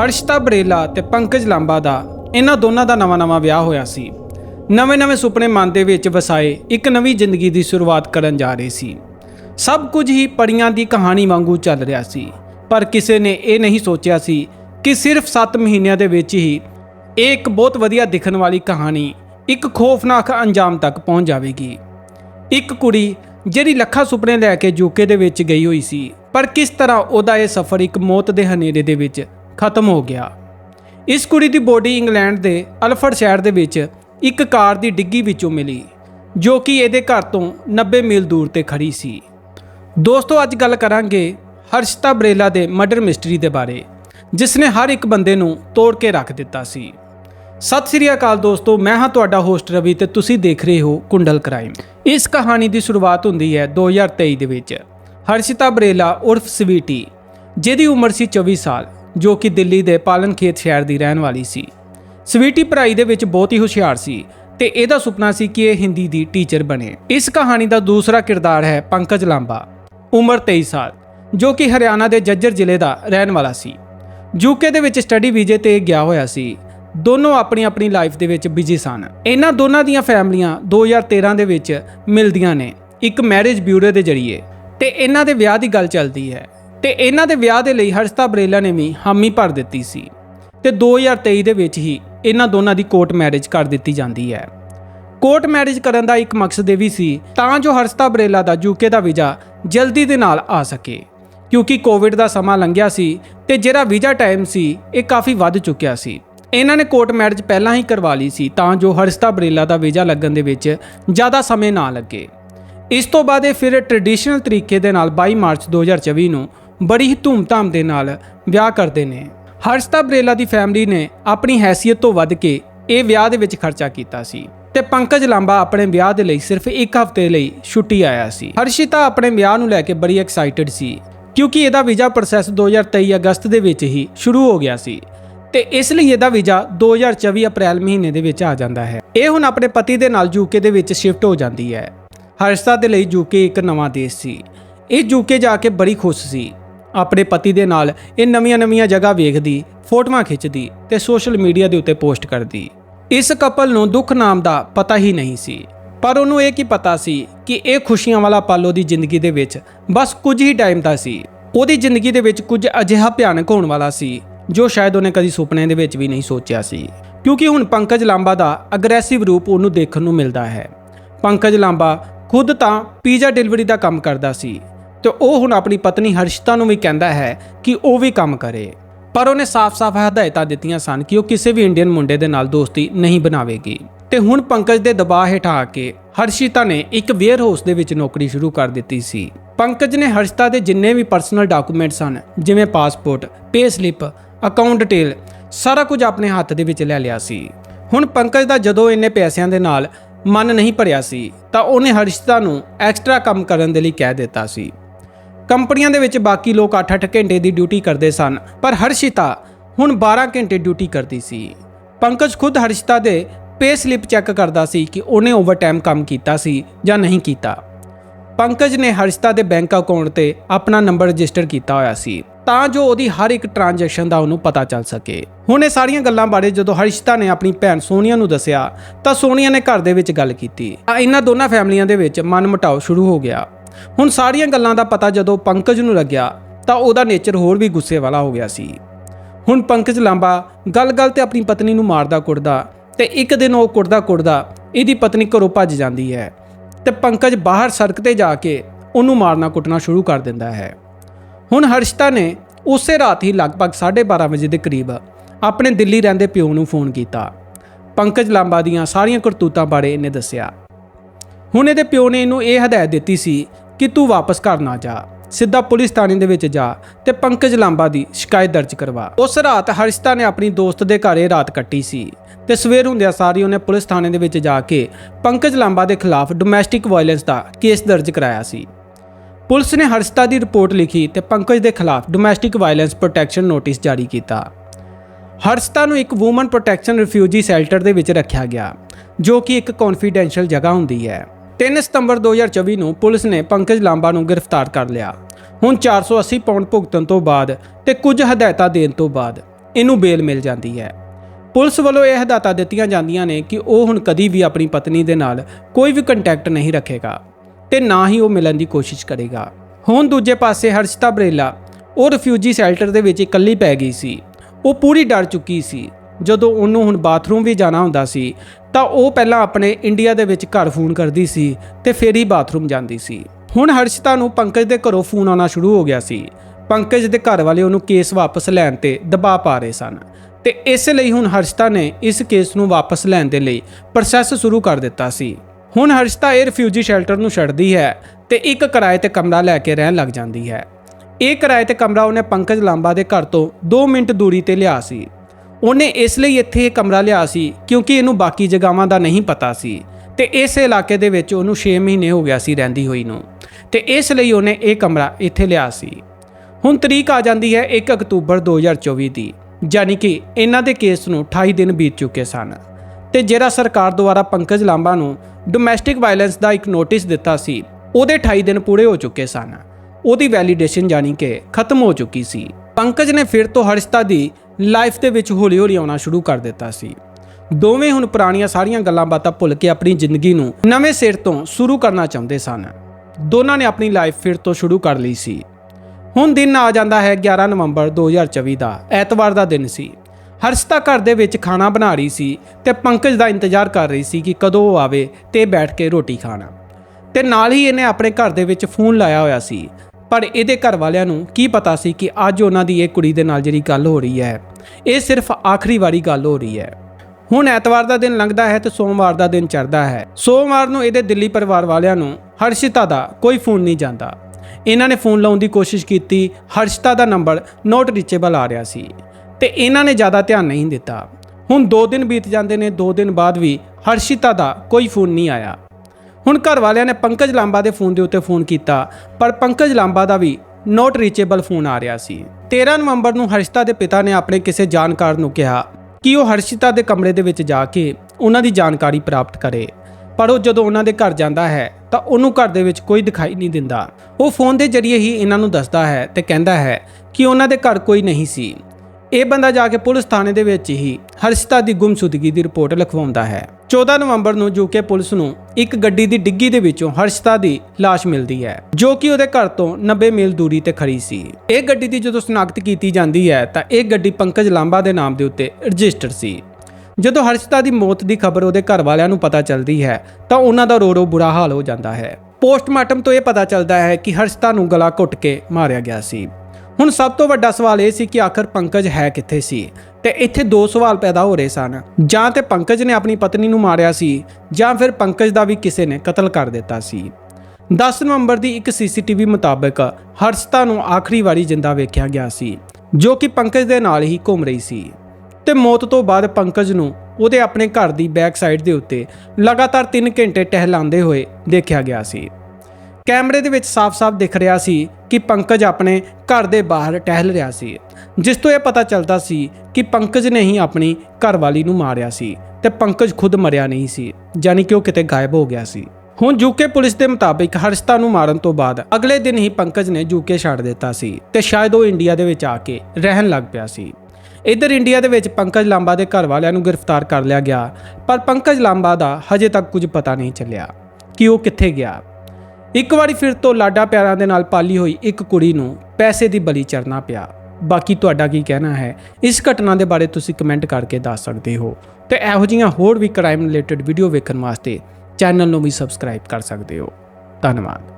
ਹਰਸ਼ਤਾ ਬਰੇਲਾ ਤੇ ਪੰਕਜ ਲਾਂਬਾ ਦਾ, ਇਹਨਾਂ ਦੋਨਾਂ ਦਾ ਨਵਾਂ-ਨਵਾਂ ਵਿਆਹ ਹੋਇਆ ਸੀ। ਨਵੇਂ-ਨਵੇਂ ਸੁਪਨੇ ਮਨ ਦੇ ਵਿੱਚ ਵਸਾਏ ਇੱਕ ਨਵੀਂ ਜ਼ਿੰਦਗੀ ਦੀ ਸ਼ੁਰੂਆਤ ਕਰਨ ਜਾ ਰਹੇ ਸੀ। ਸਭ ਕੁਝ ਹੀ ਪੜੀਆਂ ਦੀ ਕਹਾਣੀ ਵਾਂਗੂ ਚੱਲ ਰਿਹਾ ਸੀ, ਪਰ ਕਿਸੇ ਨੇ ਇਹ ਨਹੀਂ ਸੋਚਿਆ ਸੀ ਕਿ ਸਿਰਫ 7 ਮਹੀਨਿਆਂ ਦੇ ਵਿੱਚ ਹੀ ਇਹ ਇੱਕ ਬਹੁਤ ਵਧੀਆ ਦਿਖਣ ਵਾਲੀ ਕਹਾਣੀ ਇੱਕ ਖੋਫਨਾਕ ਅੰਜਾਮ ਤੱਕ ਪਹੁੰਚ ਜਾਵੇਗੀ। ਇੱਕ ਕੁੜੀ ਜਿਹੜੀ ਲੱਖਾਂ ਸੁਪਨੇ ਲੈ ਕੇ ਯੂਕੇ ਦੇ ਵਿੱਚ ਗਈ ਹੋਈ ਸੀ, ਪਰ ਕਿਸ ਤਰ੍ਹਾਂ ਉਹਦਾ ਇਹ ਸਫ਼ਰ ਇੱਕ ਮੌਤ ਦੇ ਹਨੇਰੇ ਦੇ ਵਿੱਚ ਖਤਮ ਹੋ ਗਿਆ। ਇਸ ਕੁੜੀ ਦੀ ਬੋਡੀ ਇੰਗਲੈਂਡ ਦੇ ਅਲਫਰਡ ਸ਼ਹਿਰ ਦੇ ਵਿੱਚ ਇੱਕ ਕਾਰ ਦੀ ਡਿੱਗੀ ਵਿੱਚੋਂ ਮਿਲੀ, ਜੋ ਕਿ ਇਹਦੇ ਘਰ ਤੋਂ 90 ਮੀਲ ਦੂਰ ਤੇ ਖੜੀ ਸੀ। ਦੋਸਤੋ, ਅੱਜ ਗੱਲ ਕਰਾਂਗੇ ਹਰਸ਼ਤਾ ਬਰੇਲਾ ਦੇ ਮਰਡਰ ਮਿਸਟਰੀ ਦੇ ਬਾਰੇ ਜਿਸ ਨੇ ਹਰ ਇੱਕ ਬੰਦੇ ਨੂੰ ਤੋੜ ਕੇ ਰੱਖ ਦਿੱਤਾ ਸੀ। ਸਤਿ ਸ੍ਰੀ ਅਕਾਲ ਦੋਸਤੋ, ਮੈਂ ਹਾਂ ਤੁਹਾਡਾ ਹੋਸਟ ਰਵੀ ਤੇ ਤੁਸੀਂ ਦੇਖ ਰਹੇ ਹੋ ਕੁੰਡਲ ਕ੍ਰਾਈਮ। ਇਸ ਕਹਾਣੀ ਦੀ ਸ਼ੁਰੂਆਤ ਹੁੰਦੀ ਹੈ 2023 ਦੇ ਵਿੱਚ। ਹਰਸ਼ਿਤਾ ਬਰੇਲਾ ਉਰਫ ਸਵੀਟੀ, ਜਿਹਦੀ ਉਮਰ ਸੀ 24 ਸਾਲ ਜੋ ਕਿ ਦਿੱਲੀ ਦੇ ਪਾਲਨਖੇਤ ਸ਼ਹਿਰ ਦੀ ਰਹਿਣ ਵਾਲੀ ਸੀ। ਸਵੀਟੀ ਪੜ੍ਹਾਈ ਦੇ ਵਿੱਚ ਬਹੁਤ ਹੀ ਹੁਸ਼ਿਆਰ ਸੀ ਤੇ ਇਹਦਾ ਸੁਪਨਾ ਸੀ ਕਿ ਇਹ ਹਿੰਦੀ ਦੀ ਟੀਚਰ ਬਣੇ। ਇਸ ਕਹਾਣੀ ਦਾ ਦੂਸਰਾ ਕਿਰਦਾਰ ਹੈ ਪੰਕਜ ਲਾਂਬਾ, ਉਮਰ 23 ਸਾਲ, ਜੋ ਕਿ ਹਰਿਆਣਾ ਦੇ ਜੱਜਰ ਜ਼ਿਲ੍ਹੇ ਦਾ ਰਹਿਣ ਵਾਲਾ ਸੀ। ਯੂਕੇ ਦੇ ਵਿੱਚ ਸਟੱਡੀ ਵੀਜ਼ੇ ਤੇ ਗਿਆ ਹੋਇਆ ਸੀ। ਦੋਨੋਂ ਆਪਣੀ ਆਪਣੀ ਲਾਈਫ ਦੇ ਵਿੱਚ ਬਿਜ਼ੀ ਸਨ। ਇਹਨਾਂ ਦੋਨਾਂ ਦੀਆਂ ਫੈਮਲੀਆਂ 2013 ਦੇ ਵਿੱਚ ਮਿਲਦੀਆਂ ਨੇ, ਇੱਕ ਮੈਰਿਜ ਬਿਊਰੋ ਦੇ ਜ਼ਰੀਏ। ਤੇ ਇਹਨਾਂ ਦੇ ਵਿਆਹ ਦੀ ਗੱਲ ਚੱਲਦੀ ਹੈ। ਤੇ ਇਹਨਾਂ ਦੇ ਵਿਆਹ ਦੇ ਲਈ ਹਰਸ਼ਤਾ ਬਰੇਲਾ ਨੇ ਵੀ ਹਾਮੀ ਭਰ ਦਿੱਤੀ ਸੀ। ਤੇ 2023 ਦੇ ਵਿੱਚ ਹੀ ਇਹਨਾਂ ਦੋਨਾਂ ਦੀ ਕੋਰਟ ਮੈਰਿਜ ਕਰ ਦਿੱਤੀ ਜਾਂਦੀ ਹੈ। ਕੋਰਟ ਮੈਰਿਜ ਕਰਨ ਦਾ ਇੱਕ ਮਕਸਦ ਇਹ ਵੀ ਸੀ, ਤਾਂ ਜੋ ਹਰਸ਼ਤਾ ਬਰੇਲਾ ਦਾ ਯੂਕੇ ਦਾ ਵੀਜ਼ਾ ਜਲਦੀ ਦੇ ਨਾਲ ਆ ਸਕੇ। ਕਿਉਂਕਿ ਕੋਵਿਡ ਦਾ ਸਮਾਂ ਲੰਘਿਆ ਸੀ ਤੇ ਜਿਹੜਾ ਵੀਜ਼ਾ ਟਾਈਮ ਸੀ, ਇਹ ਕਾਫੀ ਵੱਧ ਚੁੱਕਿਆ ਸੀ। ਇਹਨਾਂ ਨੇ ਕੋਰਟ ਮੈਰਿਜ ਪਹਿਲਾਂ ਹੀ ਕਰਵਾ ਲਈ ਸੀ, ਤਾਂ ਜੋ ਹਰਸ਼ਤਾ ਬਰੇਲਾ ਦਾ ਵੀਜ਼ਾ ਲੱਗਣ ਦੇ ਵਿੱਚ ਜ਼ਿਆਦਾ ਸਮੇਂ ਨਾ ਲੱਗੇ। ਇਸ ਤੋਂ ਬਾਅਦ ਇਹ ਫਿਰ ਟ੍ਰੈਡੀਸ਼ਨਲ ਤਰੀਕੇ ਦੇ ਨਾਲ 22 ਮਾਰਚ 2024 ਨੂੰ ਬੜੀ ਹੀ ਧੂਮਧਾਮ ਦੇ ਨਾਲ ਵਿਆਹ ਕਰਦੇ ਨੇ। ਹਰਸ਼ਤਾ ਬਰੇਲਾ ਦੀ ਫੈਮਿਲੀ ਨੇ ਆਪਣੀ ਹੈਸੀਅਤ ਤੋਂ ਵੱਧ ਕੇ ਇਹ ਵਿਆਹ ਦੇ ਵਿੱਚ ਖਰਚਾ ਕੀਤਾ ਸੀ ਤੇ ਪੰਕਜ ਲਾਂਬਾ ਆਪਣੇ ਵਿਆਹ ਦੇ ਲਈ ਸਿਰਫ ਇੱਕ ਹਫ਼ਤੇ ਲਈ ਛੁੱਟੀ ਆਇਆ ਸੀ। ਹਰਸ਼ਿਤਾ ਆਪਣੇ ਵਿਆਹ ਨੂੰ ਲੈ ਕੇ ਬੜੀ ਐਕਸਾਈਟਿਡ ਸੀ ਕਿਉਂਕਿ ਇਹਦਾ ਵੀਜ਼ਾ ਪ੍ਰੋਸੈਸ 2023 ਅਗਸਤ ਦੇ ਵਿੱਚ ਹੀ ਸ਼ੁਰੂ ਹੋ ਗਿਆ ਸੀ ਤੇ ਇਸ ਲਈ ਇਹਦਾ ਵੀਜ਼ਾ 2024 ਅਪ੍ਰੈਲ ਮਹੀਨੇ ਦੇ ਵਿੱਚ ਆ ਜਾਂਦਾ ਹੈ। ਇਹ ਹੁਣ ਆਪਣੇ ਪਤੀ ਦੇ ਨਾਲ ਯੂਕੇ ਦੇ ਵਿੱਚ ਸ਼ਿਫਟ ਹੋ ਜਾਂਦੀ ਹੈ। ਹਰਸ਼ਤਾ ਦੇ ਲਈ ਯੂਕੇ ਇੱਕ ਨਵਾਂ ਦੇਸ਼ ਸੀ। ਇਹ ਯੂਕੇ ਜਾ ਕੇ ਬੜੀ ਖੁਸ਼ ਸੀ ਆਪਣੇ ਪਤੀ ਦੇ ਨਾਲ ਇਹ ਨਵੀਆਂ-ਨਵੀਆਂ ਜਗ੍ਹਾ ਵੇਖਦੀ, ਫੋਟੋਆਂ ਖਿੱਚਦੀ ਤੇ ਸੋਸ਼ਲ ਮੀਡੀਆ ਦੇ ਉੱਤੇ ਪੋਸਟ ਕਰਦੀ। ਇਸ ਕਪਲ ਨੂੰ ਦੁੱਖ ਨਾਮ ਦਾ ਪਤਾ ਹੀ ਨਹੀਂ ਸੀ, ਪਰ ਉਹਨੂੰ ਇਹ ਕੀ ਪਤਾ ਸੀ ਕਿ ਇਹ ਖੁਸ਼ੀਆਂ ਵਾਲਾ ਪਲ ਉਹਦੀ ਜ਼ਿੰਦਗੀ ਦੇ ਵਿੱਚ ਬਸ ਕੁਝ ਹੀ ਟਾਈਮ ਦਾ ਸੀ। ਉਹਦੀ ਜ਼ਿੰਦਗੀ ਦੇ ਵਿੱਚ ਕੁਝ ਅਜਿਹਾ ਭਿਆਨਕ ਹੋਣ ਵਾਲਾ ਸੀ, ਜੋ ਸ਼ਾਇਦ ਉਹਨੇ ਕਦੀ ਸੁਪਨੇ ਦੇ ਵਿੱਚ ਵੀ ਨਹੀਂ ਸੋਚਿਆ ਸੀ। ਕਿਉਂਕਿ ਹੁਣ ਪੰਕਜ ਲਾਂਬਾ ਦਾ ਅਗਰੈਸਿਵ ਰੂਪ ਉਹਨੂੰ ਦੇਖਣ ਨੂੰ ਮਿਲਦਾ ਹੈ। ਪੰਕਜ ਲਾਂਬਾ ਖੁਦ ਤਾਂ ਪੀਜ਼ਾ ਡਿਲੀਵਰੀ ਦਾ ਕੰਮ ਕਰਦਾ ਸੀ ਤੇ ਉਹ ਹੁਣ ਆਪਣੀ ਪਤਨੀ ਹਰਸ਼ਿਤਾ ਨੂੰ ਵੀ ਕਹਿੰਦਾ ਹੈ ਕਿ ਉਹ ਵੀ ਕੰਮ ਕਰੇ। ਪਰ ਉਹਨੇ ਸਾਫ਼-ਸਾਫ਼ ਹਦਾਇਤਾਂ ਦਿੱਤੀਆਂ ਸਨ ਕਿ ਉਹ ਕਿਸੇ ਵੀ ਇੰਡੀਅਨ ਮੁੰਡੇ ਦੇ ਨਾਲ ਦੋਸਤੀ ਨਹੀਂ ਬਣਾਵੇਗੀ। ਤੇ ਹੁਣ ਪੰਕਜ ਦੇ ਦਬਾਅ ਹੇਠ ਆ ਕੇ ਹਰਸ਼ਿਤਾ ਨੇ ਇੱਕ ਵੇਅਰ ਹਾਊਸ ਦੇ ਵਿੱਚ ਨੌਕਰੀ ਸ਼ੁਰੂ ਕਰ ਦਿੱਤੀ ਸੀ। ਪੰਕਜ ਨੇ ਹਰਸ਼ਿਤਾ ਦੇ ਜਿੰਨੇ ਵੀ ਪਰਸਨਲ ਡਾਕੂਮੈਂਟ ਸਨ ਜਿਵੇਂ passport, pay slip, account detail, ਸਾਰਾ ਕੁਝ ਆਪਣੇ ਹੱਥ ਦੇ ਵਿੱਚ ਲੈ ਲਿਆ ਸੀ। ਹੁਣ ਪੰਕਜ ਦਾ ਜਦੋਂ ਇੰਨੇ ਪੈਸਿਆਂ ਦੇ ਨਾਲ ਮਨ ਨਹੀਂ ਭਰਿਆ ਸੀ, ਤਾਂ ਉਹਨੇ ਹਰਸ਼ਿਤਾ ਨੂੰ ਐਕਸਟਰਾ ਕੰਮ ਕਰਨ ਦੇ ਲਈ ਕਹਿ ਦਿੱਤਾ ਸੀ। ਕੰਪਨੀਆਂ ਦੇ ਵਿੱਚ ਬਾਕੀ ਲੋਕ 8-8 ਘੰਟੇ ਦੀ ਡਿਊਟੀ ਕਰਦੇ ਸਨ, ਪਰ ਹਰਸ਼ਿਤਾ ਹੁਣ 12 ਘੰਟੇ ਡਿਊਟੀ ਕਰਦੀ ਸੀ। ਪੰਕਜ ਖੁਦ ਹਰਸ਼ਿਤਾ ਦੇ ਪੇ ਸਲਿੱਪ ਚੈੱਕ ਕਰਦਾ ਸੀ ਕਿ ਉਹਨੇ ਓਵਰਟਾਈਮ ਕੰਮ ਕੀਤਾ ਸੀ ਜਾਂ ਨਹੀਂ ਕੀਤਾ। ਪੰਕਜ ਨੇ ਹਰਸ਼ਤਾ ਦੇ ਬੈਂਕ ਅਕਾਊਂਟ ਤੇ ਆਪਣਾ ਨੰਬਰ ਰਜਿਸਟਰ ਕੀਤਾ ਹੋਇਆ ਸੀ, ਤਾਂ ਜੋ ਉਹਦੀ ਹਰ ਇੱਕ ਟ੍ਰਾਂਜੈਕਸ਼ਨ ਦਾ ਉਹਨੂੰ ਪਤਾ ਚੱਲ ਸਕੇ। ਹੁਣ ਇਹ ਸਾਰੀਆਂ ਗੱਲਾਂ ਬਾਰੇ ਜਦੋਂ ਹਰਸ਼ਤਾ ਨੇ ਆਪਣੀ ਭੈਣ ਸੋਨੀਆ ਨੂੰ ਦੱਸਿਆ, ਤਾਂ ਸੋਨੀਆ ਨੇ ਘਰ ਦੇ ਵਿੱਚ ਗੱਲ ਕੀਤੀ। ਤਾਂ ਇਹਨਾਂ ਦੋਨਾਂ ਫੈਮਲੀਆਂ ਦੇ ਵਿੱਚ ਮਨਮਟਾਓ ਸ਼ੁਰੂ ਹੋ ਗਿਆ। ਹੁਣ ਸਾਰੀਆਂ ਗੱਲਾਂ ਦਾ ਪਤਾ ਜਦੋਂ ਪੰਕਜ ਨੂੰ ਲੱਗਿਆ ਤਾਂ ਉਹਦਾ ਨੇਚਰ ਹੋਰ ਵੀ ਗੁੱਸੇ ਵਾਲਾ ਹੋ ਗਿਆ ਸੀ। ਹੁਣ ਪੰਕਜ ਲਾਂਬਾ ਗੱਲ-ਗੱਲ ਤੇ ਆਪਣੀ ਪਤਨੀ ਨੂੰ ਮਾਰਦਾ ਕੁੱਟਦਾ ਤੇ ਇੱਕ ਦਿਨ ਉਹ ਕੁੱਟਦਾ ਕੁੱਟਦਾ ਇਹਦੀ ਪਤਨੀ ਘਰੋਂ ਭੱਜ ਜਾਂਦੀ ਹੈ ਤੇ ਪੰਕਜ ਬਾਹਰ ਸੜਕ ਤੇ ਜਾ ਕੇ ਉਹਨੂੰ ਮਾਰਨਾ ਕੁੱਟਣਾ ਸ਼ੁਰੂ ਕਰ ਦਿੰਦਾ ਹੈ। ਹੁਣ ਹਰਸ਼ਤਾ ਨੇ ਉਸੇ ਰਾਤ ਹੀ ਲਗਭਗ 12:30 ਵਜੇ ਦੇ ਕਰੀਬ ਆਪਣੇ ਦਿੱਲੀ ਰਹਿੰਦੇ ਪਿਓ ਨੂੰ ਫੋਨ ਕੀਤਾ। ਪੰਕਜ ਲਾਂਬਾ ਦੀਆਂ ਸਾਰੀਆਂ ਕਰਤੂਤਾਂ ਬਾਰੇ ਇਹਨੇ ਦੱਸਿਆ। ਹੁਣ ਇਹਦੇ ਪਿਓ ਨੇ ਇਹਨੂੰ ਇਹ ਹਦਾਇਤ ਦਿੱਤੀ ਸੀ ਕਿ ਤੂੰ ਵਾਪਸ ਘਰ ਨਾ ਜਾ। ਸਿੱਧਾ ਪੁਲਿਸ ਥਾਣੇ ਦੇ ਵਿੱਚ ਜਾ ਤੇ ਪੰਕਜ ਲਾਂਬਾ ਦੀ ਸ਼ਿਕਾਇਤ ਦਰਜ ਕਰਵਾ। ਉਸ ਰਾਤ ਹਰਸ਼ਤਾ ਨੇ ਆਪਣੀ ਦੋਸਤ ਦੇ ਘਰ ਇਹ ਰਾਤ ਕੱਟੀ ਸੀ ਤੇ ਸਵੇਰ ਹੁੰਦਿਆਂ ਸਾਰੀ ਉਹਨੇ ਪੁਲਿਸ ਥਾਣੇ ਦੇ ਵਿੱਚ ਜਾ ਕੇ ਪੰਕਜ ਲਾਂਬਾ ਦੇ ਖਿਲਾਫ ਡੋਮੈਸਟਿਕ ਵਾਇਲੈਂਸ ਦਾ ਕੇਸ ਦਰਜ ਕਰਾਇਆ ਸੀ। ਪੁਲਿਸ ਨੇ ਹਰਸ਼ਤਾ ਦੀ ਰਿਪੋਰਟ ਲਿਖੀ ਤੇ ਪੰਕਜ ਦੇ ਖਿਲਾਫ ਡੋਮੈਸਟਿਕ ਵਾਇਲੈਂਸ ਪ੍ਰੋਟੈਕਸ਼ਨ ਨੋਟਿਸ ਜਾਰੀ ਕੀਤਾ। ਹਰਸ਼ਤਾ ਨੂੰ ਇੱਕ ਔਮਨ ਪ੍ਰੋਟੈਕਸ਼ਨ ਰਿਫਿਊਜੀ ਸ਼ੈਲਟਰ ਦੇ ਵਿੱਚ ਰੱਖਿਆ ਗਿਆ, ਜੋ ਕਿ ਇੱਕ ਕੌਨਫੀਡੈਂਸ਼ੀਅਲ ਜਗ੍ਹਾ ਹੁੰਦੀ ਹੈ। 3 ਸਤੰਬਰ 2024 ਨੂੰ ਪੁਲਿਸ ਨੇ ਪੰਕਜ ਲਾਂਬਾ ਨੂੰ ਗ੍ਰਿਫਤਾਰ ਕਰ ਲਿਆ। ਹੁਣ 480 ਪੌਂਡ ਭੁਗਤਣ ਤੋਂ ਬਾਅਦ ਤੇ ਕੁਝ ਹਦਾਇਤਾਂ ਦੇਣ ਤੋਂ ਬਾਅਦ ਇਹਨੂੰ ਬੇਲ ਮਿਲ ਜਾਂਦੀ ਹੈ। ਪੁਲਿਸ ਵੱਲੋਂ ਇਹ ਹਦਾਇਤਾਂ ਦਿੱਤੀਆਂ ਜਾਂਦੀਆਂ ਨੇ ਕਿ ਉਹ ਹੁਣ ਕਦੀ ਵੀ ਆਪਣੀ ਪਤਨੀ ਦੇ ਨਾਲ ਕੋਈ ਵੀ ਕੰਟੈਕਟ ਨਹੀਂ ਰੱਖੇਗਾ ਤੇ ਨਾ ਹੀ ਉਹ ਮਿਲਣ ਦੀ ਕੋਸ਼ਿਸ਼ ਕਰੇਗਾ। ਹੁਣ ਦੂਜੇ ਪਾਸੇ ਹਰਸ਼ਿਤਾ ਬਰੇਲਾ, ਉਹ ਰਿਫਿਊਜੀ ਸ਼ੈਲਟਰ ਦੇ ਵਿੱਚ ਇਕੱਲੀ ਪੈ ਗਈ ਸੀ। ਉਹ ਪੂਰੀ ਡਰ ਚੁੱਕੀ ਸੀ ਜਦੋਂ ਉਹਨੂੰ ਹੁਣ ਬਾਥਰੂਮ ਵੀ ਜਾਣਾ ਹੁੰਦਾ ਸੀ, ਤਾਂ ਉਹ ਪਹਿਲਾਂ ਆਪਣੇ ਇੰਡੀਆ ਦੇ ਵਿੱਚ ਘਰ ਫੋਨ ਕਰਦੀ ਸੀ ਤੇ ਫਿਰ ਹੀ ਬਾਥਰੂਮ ਜਾਂਦੀ ਸੀ। ਹੁਣ ਹਰਸ਼ਿਤਾ ਨੂੰ ਪੰਕਜ ਦੇ ਘਰੋਂ ਫੋਨ ਆਉਣਾ ਸ਼ੁਰੂ ਹੋ ਗਿਆ ਸੀ। ਪੰਕਜ ਦੇ ਘਰ ਵਾਲੇ ਉਹਨੂੰ ਕੇਸ ਵਾਪਸ ਲੈਣ ਤੇ ਦਬਾਅ ਪਾ ਰਹੇ ਸਨ। ਤੇ ਇਸ ਲਈ ਹੁਣ ਹਰਸ਼ਿਤਾ ਨੇ ਇਸ ਕੇਸ ਨੂੰ ਵਾਪਸ ਲੈਣ ਦੇ ਲਈ ਪ੍ਰੋਸੈਸ ਸ਼ੁਰੂ ਕਰ ਦਿੱਤਾ ਸੀ। ਹੁਣ ਹਰਸ਼ਿਤਾ ਇਹ ਰਿਫਿਊਜੀ ਸ਼ੈਲਟਰ ਨੂੰ ਛੱਡਦੀ ਹੈ ਤੇ ਇੱਕ ਕਿਰਾਏ ਤੇ ਕਮਰਾ ਲੈ ਕੇ ਰਹਿਣ ਲੱਗ ਜਾਂਦੀ ਹੈ। ਇਹ ਕਿਰਾਏ ਤੇ ਕਮਰਾ ਉਹਨੇ ਪੰਕਜ ਲਾਂਬਾ ਦੇ ਘਰ ਤੋਂ 2 ਮਿੰਟ ਦੂਰੀ ਤੇ ਲਿਆ ਸੀ। ਉਹਨੇ ਇਸ ਲਈ ਇੱਥੇ ਇਹ ਕਮਰਾ ਲਿਆ ਸੀ ਕਿਉਂਕਿ ਇਹਨੂੰ ਬਾਕੀ ਜਗ੍ਹਾਵਾਂ ਦਾ ਨਹੀਂ ਪਤਾ ਸੀ ਤੇ ਇਸ ਇਲਾਕੇ ਦੇ ਵਿੱਚ ਉਹਨੂੰ 6 ਮਹੀਨੇ ਹੋ ਗਿਆ ਸੀ ਰਹਿੰਦੀ ਹੋਈ ਨੂੰ ਤੇ ਇਸ ਲਈ ਉਹਨੇ ਇਹ ਕਮਰਾ ਇੱਥੇ ਲਿਆ ਸੀ। ਹੁਣ ਤਰੀਕ ਆ ਜਾਂਦੀ ਹੈ 1 ਅਕਤੂਬਰ 2024 ਦੀ, ਯਾਨੀ ਕਿ ਇਹਨਾਂ ਦੇ ਕੇਸ ਨੂੰ 28 ਦਿਨ ਬੀਤ ਚੁੱਕੇ ਸਨ ਤੇ ਜਿਹੜਾ ਸਰਕਾਰ ਦੁਆਰਾ ਪੰਕਜ ਲਾਂਬਾ ਨੂੰ ਡੋਮੈਸਟਿਕ ਵਾਇਲੈਂਸ ਦਾ ਇੱਕ ਨੋਟਿਸ ਦਿੱਤਾ ਸੀ, ਉਹਦੇ 28 ਦਿਨ ਪੂਰੇ ਹੋ ਚੁੱਕੇ ਸਨ। ਉਹਦੀ ਵੈਲੀਡੇਸ਼ਨ ਯਾਨੀ ਕਿ ਖਤਮ ਹੋ ਚੁੱਕੀ ਸੀ। ਪੰਕਜ ਨੇ ਫਿਰ ਤੋਂ ਹਰਸ਼ਤਾ ਦੀ ਲਾਈਫ ਦੇ ਵਿੱਚ ਹੌਲੀ-ਹੌਲੀ ਆਉਣਾ ਸ਼ੁਰੂ ਕਰ ਦਿੱਤਾ ਸੀ। ਦੋਵੇਂ ਹੁਣ ਪੁਰਾਣੀਆਂ ਸਾਰੀਆਂ ਗੱਲਾਂ ਬਾਤਾਂ ਭੁੱਲ ਕੇ ਆਪਣੀ ਜ਼ਿੰਦਗੀ ਨੂੰ ਨਵੇਂ ਸਿਰ ਤੋਂ ਸ਼ੁਰੂ ਕਰਨਾ ਚਾਹੁੰਦੇ ਸਨ। ਦੋਨਾਂ ਨੇ ਆਪਣੀ ਲਾਈਫ ਫਿਰ ਤੋਂ ਸ਼ੁਰੂ ਕਰ ਲਈ ਸੀ। ਹੁਣ ਦਿਨ ਆ ਜਾਂਦਾ ਹੈ 11 ਨਵੰਬਰ 2024 ਦਾ, ਐਤਵਾਰ ਦਾ ਦਿਨ ਸੀ। ਹਰਸ਼ਤਾ ਘਰ ਦੇ ਵਿੱਚ ਖਾਣਾ ਬਣਾ ਰਹੀ ਸੀ ਤੇ ਪੰਕਜ ਦਾ ਇੰਤਜ਼ਾਰ ਕਰ ਰਹੀ ਸੀ ਕਿ ਕਦੋਂ ਉਹ ਆਵੇ ਤੇ ਬੈਠ ਕੇ ਰੋਟੀ ਖਾਣਾ। ਤੇ ਨਾਲ ਹੀ ਇਹਨੇ ਆਪਣੇ ਘਰ ਦੇ ਵਿੱਚ ਫੋਨ ਲਾਇਆ ਹੋਇਆ ਸੀ। ਪਰ ਇਹਦੇ ਘਰ ਵਾਲਿਆਂ ਨੂੰ ਕੀ ਪਤਾ ਸੀ ਕਿ ਅੱਜ ਉਹਨਾਂ ਦੀ ਇਹ ਕੁੜੀ ਦੇ ਨਾਲ ਜਿਹੜੀ ਗੱਲ ਹੋ ਰਹੀ ਹੈ, ਇਹ ਸਿਰਫ ਆਖਰੀ ਵਾਰੀ ਗੱਲ ਹੋ ਰਹੀ ਹੈ। ਹੁਣ ਐਤਵਾਰ ਦਾ ਦਿਨ ਲੰਘਦਾ ਹੈ ਤੇ ਸੋਮਵਾਰ ਦਾ ਦਿਨ ਚੜ੍ਹਦਾ ਹੈ। ਸੋਮਵਾਰ ਨੂੰ ਇਹਦੇ ਦਿੱਲੀ ਪਰਿਵਾਰ ਵਾਲਿਆਂ ਨੂੰ ਹਰਸ਼ਿਤਾ ਦਾ ਕੋਈ ਫੋਨ ਨਹੀਂ ਜਾਂਦਾ। ਇਹਨਾਂ ਨੇ ਫੋਨ ਲਾਉਣ ਦੀ ਕੋਸ਼ਿਸ਼ ਕੀਤੀ, ਹਰਸ਼ਿਤਾ ਦਾ ਨੰਬਰ ਨੋਟ ਰੀਚੇਬਲ ਆ ਰਿਹਾ ਸੀ ਤੇ ਇਹਨਾਂ ਨੇ ਜ਼ਿਆਦਾ ਧਿਆਨ ਨਹੀਂ ਦਿੱਤਾ। ਹੁਣ 2 ਦਿਨ ਬੀਤ ਜਾਂਦੇ ਨੇ 2 ਦਿਨ ਬਾਅਦ ਵੀ ਹਰਸ਼ਿਤਾ ਦਾ ਕੋਈ ਫੋਨ ਨਹੀਂ ਆਇਆ। ਹੁਣ ਘਰ ਵਾਲਿਆਂ ਨੇ ਪੰਕਜ ਲਾਂਬਾ ਦੇ ਫੋਨ ਦੇ ਉੱਤੇ ਫੋਨ ਕੀਤਾ, ਪਰ ਪੰਕਜ ਲਾਂਬਾ ਦਾ ਵੀ ਨੋਟ ਰੀਚੇਬਲ ਫੋਨ ਆ ਰਿਹਾ ਸੀ। 13 ਨਵੰਬਰ ਨੂੰ ਹਰਸ਼ਿਤਾ ਦੇ ਪਿਤਾ ਨੇ ਆਪਣੇ ਕਿਸੇ ਜਾਣਕਾਰ ਨੂੰ ਕਿਹਾ ਕਿ ਉਹ ਹਰਸ਼ਿਤਾ ਦੇ ਕਮਰੇ ਦੇ ਵਿੱਚ ਜਾ ਕੇ ਉਹਨਾਂ ਦੀ ਜਾਣਕਾਰੀ ਪ੍ਰਾਪਤ ਕਰੇ। ਪਰ ਉਹ ਜਦੋਂ ਉਹਨਾਂ ਦੇ ਘਰ ਜਾਂਦਾ ਹੈ, ਤਾਂ ਉਹਨੂੰ ਘਰ ਦੇ ਵਿੱਚ ਕੋਈ ਦਿਖਾਈ ਨਹੀਂ ਦਿੰਦਾ। ਉਹ ਫੋਨ ਦੇ ਜ਼ਰੀਏ ਹੀ ਇਹਨਾਂ ਨੂੰ ਦੱਸਦਾ ਹੈ ਤੇ ਕਹਿੰਦਾ ਹੈ ਕਿ ਉਹਨਾਂ ਦੇ ਘਰ ਕੋਈ ਨਹੀਂ ਸੀ। ਇਹ ਬੰਦਾ ਜਾ ਕੇ ਪੁਲਿਸ ਥਾਣੇ ਦੇ ਵਿੱਚ ਹੀ ਹਰਸ਼ਤਾ ਦੀ ਗੁੰਮਸ਼ੁਦਗੀ ਦੀ ਰਿਪੋਰਟ ਲਿਖਵਾਉਂਦਾ ਹੈ। 14 ਨਵੰਬਰ ਨੂੰ ਯੂਕੇ ਪੁਲਿਸ ਨੂੰ ਇੱਕ ਗੱਡੀ ਦੀ ਡਿੱਗੀ ਦੇ ਵਿੱਚੋਂ ਹਰਸ਼ਤਾ ਦੀ ਲਾਸ਼ ਮਿਲਦੀ ਹੈ, ਜੋ ਕਿ ਉਹਦੇ ਘਰ ਤੋਂ 90 ਮੀਲ ਦੂਰੀ ਤੇ ਖੜੀ ਸੀ। ਇਹ ਗੱਡੀ ਦੀ ਜਦੋਂ ਸ਼ਨਾਖਤ ਕੀਤੀ ਜਾਂਦੀ ਹੈ, ਤਾਂ ਇਹ ਗੱਡੀ ਪੰਕਜ ਲਾਂਬਾ ਦੇ ਨਾਮ ਦੇ ਉੱਤੇ ਰਜਿਸਟਰ ਸੀ। ਜਦੋਂ ਹਰਸ਼ਤਾ ਦੀ ਮੌਤ ਦੀ ਖਬਰ ਉਹਦੇ ਘਰ ਵਾਲਿਆਂ ਨੂੰ ਪਤਾ ਚੱਲਦੀ ਹੈ, ਤਾਂ ਉਹਨਾਂ ਦਾ ਰੋ ਰੋ ਬੁਰਾ ਹਾਲ ਹੋ ਜਾਂਦਾ ਹੈ। ਪੋਸਟਮਾਰਟਮ ਤੋਂ ਇਹ ਪਤਾ ਚੱਲਦਾ ਹੈ ਕਿ ਹਰਸ਼ਤਾ ਨੂੰ ਗਲਾ ਘੁੱਟ ਕੇ ਮਾਰਿਆ ਗਿਆ ਸੀ। ਹੁਣ ਸਭ ਤੋਂ ਵੱਡਾ ਸਵਾਲ ਇਹ ਸੀ ਕਿ ਆਖਰ ਪੰਕਜ ਹੈ ਕਿੱਥੇ ਸੀ? ਤੇ ਇੱਥੇ ਦੋ ਸਵਾਲ ਪੈਦਾ ਹੋ ਰਹੇ ਸਨ। ਜਾਂ ਤੇ ਪੰਕਜ ਨੇ ਆਪਣੀ ਪਤਨੀ ਨੂੰ ਮਾਰਿਆ ਸੀ, ਜਾਂ ਫਿਰ ਪੰਕਜ ਦਾ ਵੀ ਕਿਸੇ ਨੇ ਕਤਲ ਕਰ ਦਿੱਤਾ ਸੀ। 10 ਨਵੰਬਰ ਦੀ ਇੱਕ ਸੀਸੀਟੀਵੀ ਮੁਤਾਬਕ ਹਰਸ਼ਤਾ ਨੂੰ ਆਖਰੀ ਵਾਰੀ ਜਿੰਦਾ ਵੇਖਿਆ ਗਿਆ ਸੀ, ਜੋ ਕਿ ਪੰਕਜ ਦੇ ਨਾਲ ਹੀ ਘੁੰਮ ਰਹੀ ਸੀ। ਤੇ ਮੌਤ ਤੋਂ ਬਾਅਦ ਪੰਕਜ ਨੂੰ ਉਹਦੇ ਆਪਣੇ ਘਰ ਦੀ ਬੈਕ ਸਾਈਡ ਦੇ ਉੱਤੇ ਲਗਾਤਾਰ 3 ਘੰਟੇ ਟਹਿਲਾਉਂਦੇ ਹੋਏ ਦੇਖਿਆ ਗਿਆ ਸੀ। ਕੈਮਰੇ ਦੇ ਵਿੱਚ ਸਾਫ਼-ਸਾਫ਼ ਦਿਖ ਰਿਹਾ ਸੀ ਕਿ ਪੰਕਜ ਆਪਣੇ ਘਰ ਦੇ ਬਾਹਰ ਟਹਿਲ ਰਿਹਾ ਸੀ, ਜਿਸ ਤੋਂ ਇਹ ਪਤਾ ਚੱਲਦਾ ਸੀ ਕਿ ਪੰਕਜ ਨੇ ਹੀ ਆਪਣੀ ਘਰਵਾਲੀ ਨੂੰ ਮਾਰਿਆ ਸੀ ਤੇ ਪੰਕਜ ਖੁਦ ਮਰਿਆ ਨਹੀਂ ਸੀ, ਯਾਨੀ ਕਿ ਉਹ ਕਿਤੇ ਗਾਇਬ ਹੋ ਗਿਆ ਸੀ। ਹੁਣ ਯੂਕੇ ਪੁਲਿਸ ਦੇ ਮੁਤਾਬਿਕ ਹਰਸ਼ਤਾ ਨੂੰ ਮਾਰਨ ਤੋਂ ਬਾਅਦ ਅਗਲੇ ਦਿਨ ਹੀ ਪੰਕਜ ਨੇ ਜੂਕੇ ਛੱਡ ਦਿੱਤਾ ਸੀ ਤੇ ਸ਼ਾਇਦ ਉਹ ਇੰਡੀਆ ਦੇ ਵਿੱਚ ਆ ਕੇ ਰਹਿਣ ਲੱਗ ਪਿਆ ਸੀ। ਇੱਧਰ ਇੰਡੀਆ ਦੇ ਵਿੱਚ ਪੰਕਜ ਲਾਂਬਾ ਦੇ ਘਰ ਵਾਲਿਆਂ ਨੂੰ ਗ੍ਰਿਫਤਾਰ ਕਰ ਲਿਆ ਗਿਆ, ਪਰ ਪੰਕਜ ਲਾਂਬਾ ਦਾ ਹਜੇ ਤੱਕ ਕੁਝ ਪਤਾ ਨਹੀਂ ਚੱਲਿਆ ਕਿ ਉਹ ਕਿੱਥੇ ਗਿਆ। ਇੱਕ ਵਾਰੀ ਫਿਰ ਤੋਂ ਲਾਡਾ ਪਿਆਰਾਂ ਦੇ ਨਾਲ ਪਾਲੀ ਹੋਈ ਇੱਕ ਕੁੜੀ ਨੂੰ ਪੈਸੇ ਦੀ ਬਲੀ ਚਰਨਾ ਪਿਆ। ਬਾਕੀ ਤੁਹਾਡਾ ਕੀ ਕਹਿਣਾ ਹੈ? ਇਸ ਘਟਨਾ ਦੇ ਬਾਰੇ ਤੁਸੀਂ ਕਮੈਂਟ ਕਰਕੇ ਦੱਸ ਸਕਦੇ ਹੋ। ਤੇ ਇਹੋ ਜਿਹੀਆਂ ਹੋਰ ਵੀ ਕ੍ਰਾਈਮ ਰਿਲੇਟਡ ਵੀਡੀਓ ਵੇਖਣ ਵਾਸਤੇ ਚੈਨਲ ਨੂੰ ਵੀ ਸਬਸਕ੍ਰਾਈਬ ਕਰ ਸਕਦੇ ਹੋ। ਧੰਨਵਾਦ।